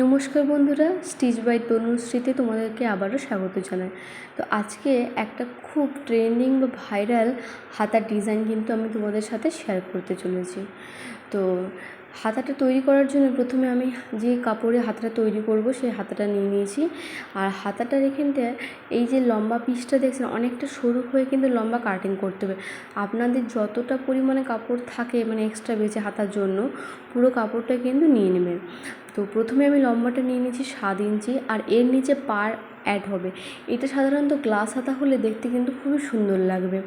নমস্কার বন্ধুরা, stitch by তনুশ্রীতে তোমাদেরকে আবারও স্বাগত জানাই। তো আজকে একটা খুব ট্রেন্ডিং বা ভাইরাল হাতার ডিজাইন কিন্তু আমি তোমাদের সাথে শেয়ার করতে চলেছি। তো হাতাটা তৈরি করার জন্য প্রথমে আমি যে কাপড়ে হাতাটা তৈরি করব সেই হাতাটা নিয়ে নিয়েছি। আর হাতাটার এখানটায় এই যে লম্বা পিসটা দেখছেন, অনেকটা সরু হয়ে কিন্তু লম্বা কাটিং করতে হবে। আপনাদের যতটা পরিমাণে কাপড় থাকে মানে এক্সট্রা বেঁচে হাতার জন্য, পুরো কাপড়টা কিন্তু নিয়ে নেবেন। তো প্রথমে আমি লম্বাটা নিয়ে নিয়েছি সাত ইঞ্চি আর এর নিচে পার অ্যাড হবে। এটা সাধারণত গ্লাস হাতা হলে দেখতে কিন্তু খুবই সুন্দর লাগবে।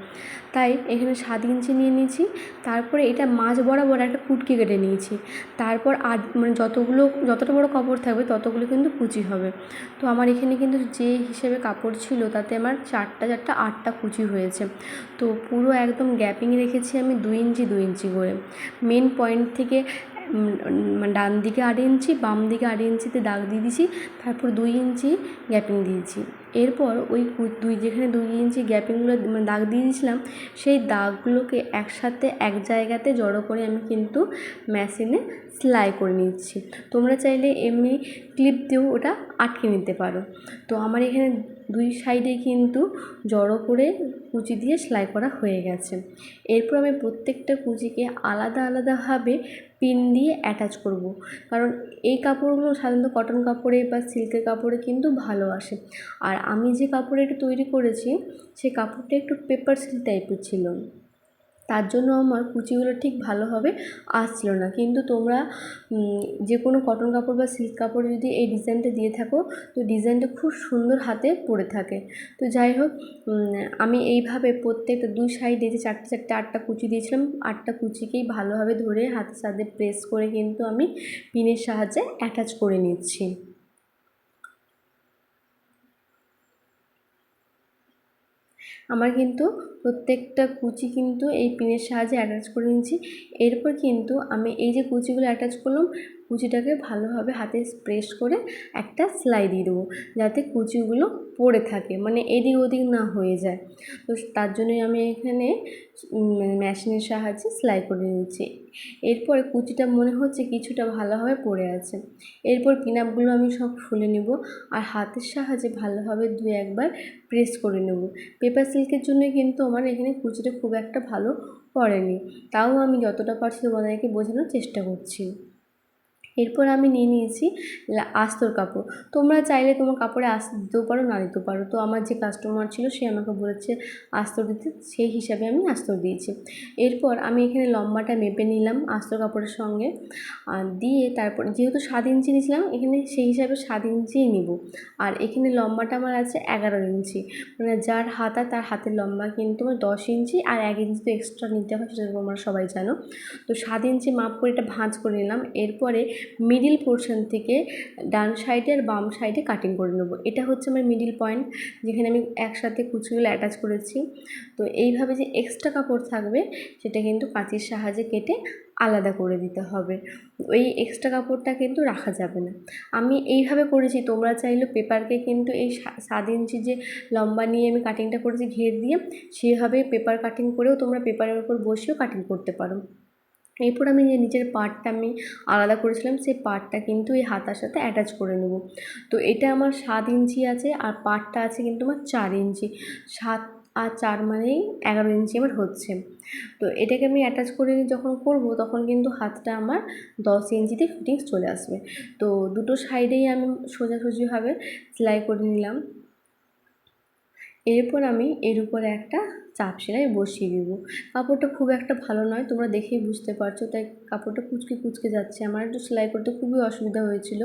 তাই এখানে সাত ইঞ্চি নিয়ে নিয়েছি, তারপরে এটা মাঝ বরাবর একটা কুটকি কেটে নিয়েছি। তারপর আট মানে যতগুলো, যতটা বড় কাপড় থাকবে ততগুলো কিন্তু কুচি হবে। তো আমার এখানে কিন্তু যে হিসেবে কাপড় ছিল তাতে আমার চারটা চারটা, আটটা কুচি হয়েছে। তো পুরো একদম গ্যাপিং রেখেছি আমি দুই ইঞ্চি দুই ইঞ্চি করে। মেন পয়েন্ট থেকে ডান দিকে আট ইঞ্চি, বাম দিকে আট ইঞ্চিতে দাগ দিয়ে দিয়েছি, তারপর দুই ইঞ্চি গ্যাপিং দিয়েছি। এরপর ওই দুই যেখানে দুই ইঞ্চি গ্যাপিংগুলো মানে দাগ দিয়ে দিয়েছিলাম, সেই দাগগুলোকে একসাথে এক জায়গাতে জড়ো করে আমি কিন্তু মেশিনে সেলাই করে নিচ্ছি। তোমরা চাইলে এমনি ক্লিপ দিয়েও ওটা আটকে নিতে পারো। তো আমার এখানে দুই সাইডে কিন্তু জড়ো করে কুচি দিয়ে সেলাই করা হয়ে গেছে। এরপর আমি প্রত্যেকটা কুচিকে আলাদা আলাদাভাবে পিন দিয়ে অ্যাটাচ করব। কারণ এই কাপড়গুলো সাধারণত কটন কাপড়ে বা সিল্কের কাপড়ে কিন্তু ভালো আসে আর আমি যে কাপড়ে এটা তৈরি করেছি সেই কাপড়টা একটু পেপার সিল্ক টাইপের ছিল তার জন্য আমার কুচিগুলো ঠিক ভালোভাবে আসছিল না। কিন্তু তোমরা যে কোনো কটন কাপড় বা সিল্ক কাপড়ে যদি এই ডিজাইনটা দিয়ে থাকো, তো ডিজাইনটা খুব সুন্দর হাতে পড়ে থাকে। তো যাই হোক আমি এইভাবে প্রত্যেকটা দুই সাইডে যে চারটে চারটে আটটা কুচি দিয়েছিলাম, আটটা কুচিকেই ভালোভাবে ধরে হাতের সাথে প্রেস করে কিন্তু আমি পিনের সাহায্যে অ্যাটাচ করে নিচ্ছি। আমার কিন্তু প্রত্যেকটা কুচি কিন্তু এই পিনের সাহায্যে অ্যাটাচ করে নিয়েছি। এরপর কিন্তু আমি এই যে কুচিগুলো অ্যাটাচ করলাম, কুচিটাকে ভালোভাবে হাতে প্রেস করে একটা সেলাই দিয়ে দেবো, যাতে কুচিগুলো পড়ে থাকে মানে এদিক ওদিক না হয়ে যায়। তো তার জন্যই আমি এখানে মেশিনের সাহায্যে সেলাই করে নিচ্ছি এরপর কুচিটা মনে হচ্ছে কিছুটা ভালোভাবে পড়ে আছে। এরপর পিনাপগুলো আমি সব খুলে নেব, আর হাতের সাহায্যে ভালোভাবে দু একবার প্রেস করে নেব। পেপার সিল্কের জন্য কিন্তু আমার এখানে কুচিটা খুব একটা ভালো পড়েনি তাও আমি যতটা পারছি তোমাদেরকে বোঝানোর চেষ্টা করছি। এরপর আমি নিয়ে নিয়েছি আস্তর কাপড়। তোমরা চাইলে তোমার কাপড়ে আস্তর দিতেও পারো, না দিতেও পারো। তো আমার যে কাস্টমার ছিল, সে আমাকে বলেছে, আস্তর দিতে, সেই হিসাবে আমি আস্তর দিয়েছি। এরপর আমি এখানে লম্বাটা মেপে নিলাম আস্তর কাপড়ের সঙ্গে। দিয়ে তারপর, যেহেতু সাত ইঞ্চি নিয়েছিলাম, এখানে সেই হিসাবে সাত ইঞ্চিই নিব। আর এখানে লম্বাটা আমার আছে এগারো ইঞ্চি। মানে যার হাতা, তার হাতের লম্বা কিন্তু আমার দশ ইঞ্চি, আর এক ইঞ্চি তো এক্সট্রা নিতে হয়, সেটা তোমরা সবাই জানো। তো সাত ইঞ্চি মাপ করে এটা ভাঁজ করে নিলাম। এরপরে মিডিল পোর্শন থেকে ডান সাইডে আর বাম সাইডে কাটিং করে নেব। এটা হচ্ছে আমার মিডিল পয়েন্ট যেখানে আমি একসাথে কুচিগুলো অ্যাটাচ করেছি। তো এইভাবে যে এক্সট্রা কাপড় থাকবে, সেটা কিন্তু কাঁচির সাহায্যে কেটে আলাদা করে দিতে হবে। ওই এক্সট্রা কাপড়টা কিন্তু রাখা যাবে না। আমি এইভাবে করেছি, তোমরা চাইলে পেপারকে কিন্তু এই সাত ইঞ্চি যে লম্বা নিয়ে আমি কাটিংটা করেছি, ঘের দিয়ে, সেভাবে পেপার কাটিং করেও তোমরা পেপারের ওপর বসেও কাটিং করতে পারো। এরপর আমি যে নিচের পার্টটা আমি আলাদা করেছিলাম, সেই পার্টটা কিন্তু এই হাতার সাথে অ্যাটাচ করে নেব। তো এটা আমার সাত ইঞ্চি আছে আর পার্টটা আছে কিন্তু আমার চার ইঞ্চি। সাত আর চার মানেই এগারো ইঞ্চি আমার হচ্ছে। তো এটাকে আমি অ্যাটাচ করে যখন করব, তখন কিন্তু হাতটা আমার দশ ইঞ্চিতে ফিটিংস চলে আসবে। তো দুটো সাইডেই আমি সোজাসুজিভাবে সেলাই করে নিলাম। এরপর আমি এর উপরে একটা চাপ সেলাই বসিয়ে দেব। কাপড়টা খুব একটা ভালো নয়, তোমরা দেখেই বুঝতে পারছ, তাই কাপড়টা কুচকে কুচকে যাচ্ছে। আমার একটু সেলাই করতে খুবই অসুবিধা হয়েছিল।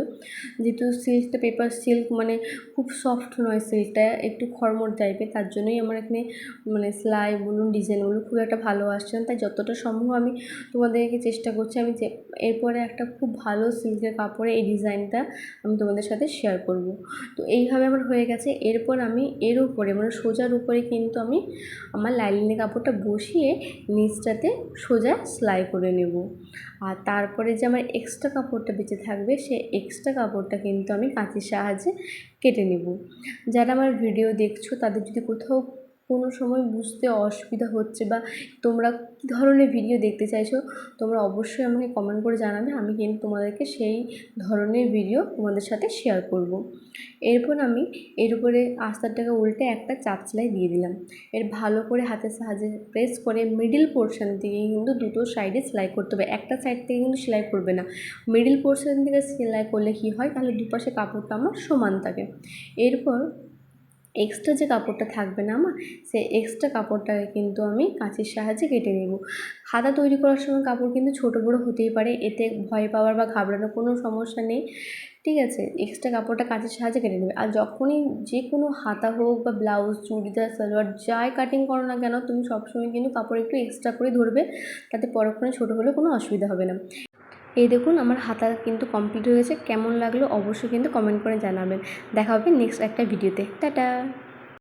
যেহেতু সিল্কটা পেপার সিল্ক মানে খুব সফট নয় সিল্কটা একটু খড়মড় টাইপের তার জন্যই আমার এখানে মানে সেলাই বলুন ডিজাইন বলুন খুব একটা ভালো আসছে না। তাই যতটা সম্ভব আমি তোমাদেরকে চেষ্টা করছি, আমি যে এরপরে একটা খুব ভালো সিল্কের কাপড়ে এই ডিজাইনটা আমি তোমাদের সাথে শেয়ার করব। তো এইভাবে আমার হয়ে গেছে। এরপর আমি এর উপরে মানে সোজার উপরে কিন্তু আমি আমার লাইলিনের কাপড়টা বসিয়ে নিচটাতে সোজা সেলাই করে নেব। আর তারপরে যে আমার এক্সট্রা কাপড়টা বেঁচে থাকবে সে এক্সট্রা কাপড়টা কিন্তু আমি কাঁচির সাহায্যে কেটে নেব। যারা আমার ভিডিও দেখছ, তাদের যদি কোথাও কোনো সময় বুঝতে অসুবিধা হচ্ছে বা তোমরা কী ধরনের ভিডিও দেখতে চাইছো, তোমরা অবশ্যই আমাকে কমেন্ট করে জানাবে, আমি কিন্তু তোমাদেরকে সেই ধরনের ভিডিও তোমাদের সাথে শেয়ার করব। এরপর আমি এর উপরে আস্তারটাকে উল্টে একটা চাপ সেলাই দিয়ে দিলাম। এর ভালো করে হাতের সাহায্যে প্রেস করে মিডিল পোর্শন থেকে কিন্তু দুটো সাইডে সেলাই করতে হবে। একটা সাইড থেকে কিন্তু সেলাই করবে না। মিডিল পোর্শন থেকে সেলাই করলে কী হয়? তাহলে দুপাশে কাপড়টা আমার সমান থাকে। এরপর এক্সট্রা যে কাপড়টা থাকবে না আমার, সেই এক্সট্রা কাপড়টাকে কিন্তু আমি কাঁচির সাহায্যে কেটে নেব। হাতা তৈরি করার সময় কাপড় কিন্তু ছোটো বড়ো হতেই পারে, এতে ভয় পাওয়ার বা ঘাবড়ানোর কোনো সমস্যা নেই। ঠিক আছে এক্সট্রা কাপড়টা কাঁচের সাহায্যে কেটে নেবে। আর যখনই যে কোনো হাতা হোক বা ব্লাউজ চুড়িদার, সালোয়ার, যাই কাটিং করো না কেন, তুমি সবসময় কিন্তু কাপড় একটু এক্সট্রা করে ধরবে, তাতে পরক্ষণে ছোটো হলে কোনো অসুবিধা হবে না। এই দেখুন, আমার হাতা কিন্তু কমপ্লিট হয়েছে কেমন লাগল অবশ্যই কিন্তু কমেন্ট করে জানাবেন। দেখা হবে নেক্সট একটা ভিডিওতে টাটা!